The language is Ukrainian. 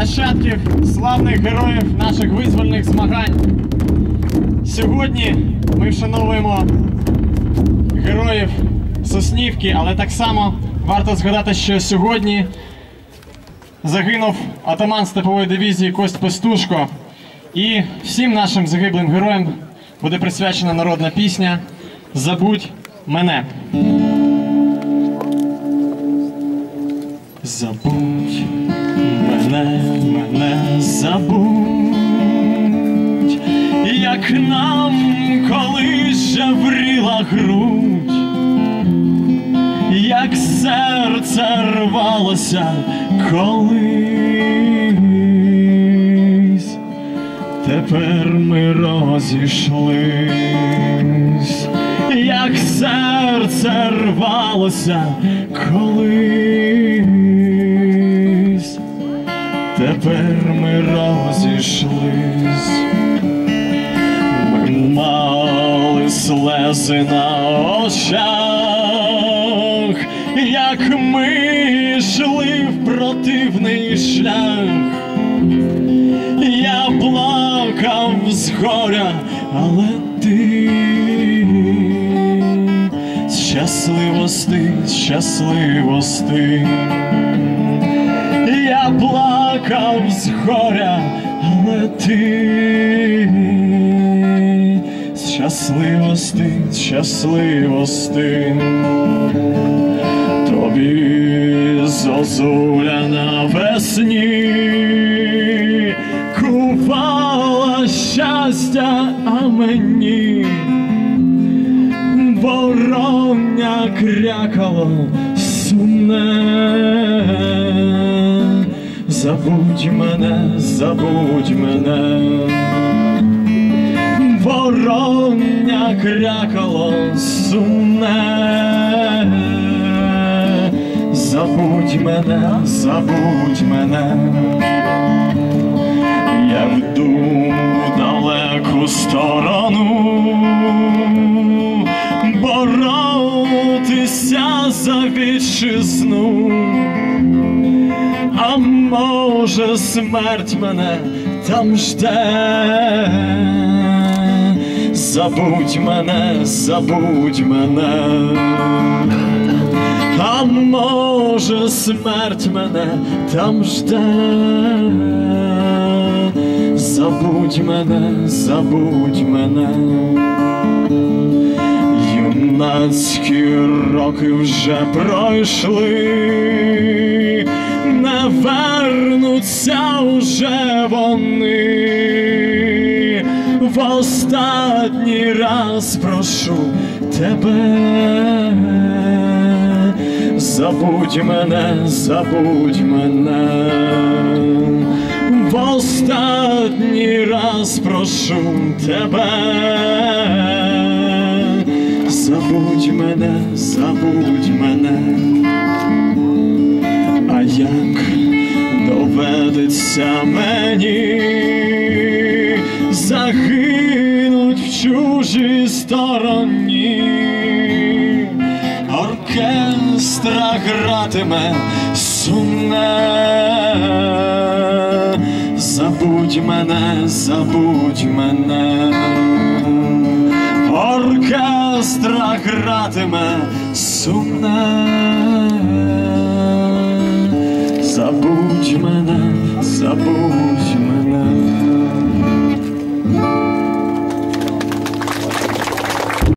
нащадків славних героїв наших визвольних змагань. Сьогодні ми вшановуємо героїв Соснівки, але так само варто згадати, що сьогодні загинув атаман степової дивізії Кость Пестушко. І всім нашим загиблим героям буде присвячена народна пісня Забудь мене. Забудь мене забудь, як нам колись жавріла грудь, як серце рвалося колись, тепер ми розійшлись, як серце рвалося колись, тепер ми розійшлись. Ми мали слези на очах, як ми йшли в противний шлях. Я плакав з горя, але ти щасливости, щасливости. Плакав з горя, але ти щасливости, щасливости. Тобі зозуля навесні купала щастя, а мені вороння крякало сумне. Забудь мене, забудь мене, вороння крякало сумне. Забудь мене, забудь мене, я вду далеку сторону, боротися за вітчизну. А може смерть мене там жде. Забудь мене, забудь мене. А може смерть мене там жде. Забудь мене, забудь мене. Юнацькі роки вже пройшли, вернуться вже вони. В останній раз прошу тебе, забудь мене, забудь мене. В останній раз прошу тебе. Забудь мене, забудь мене, а як доведеться мені загинуть в чужій стороні, оркестра гратиме сумне, забудь мене, забудь мене. Оркестра гратиме сумне. Забудь мене, забудь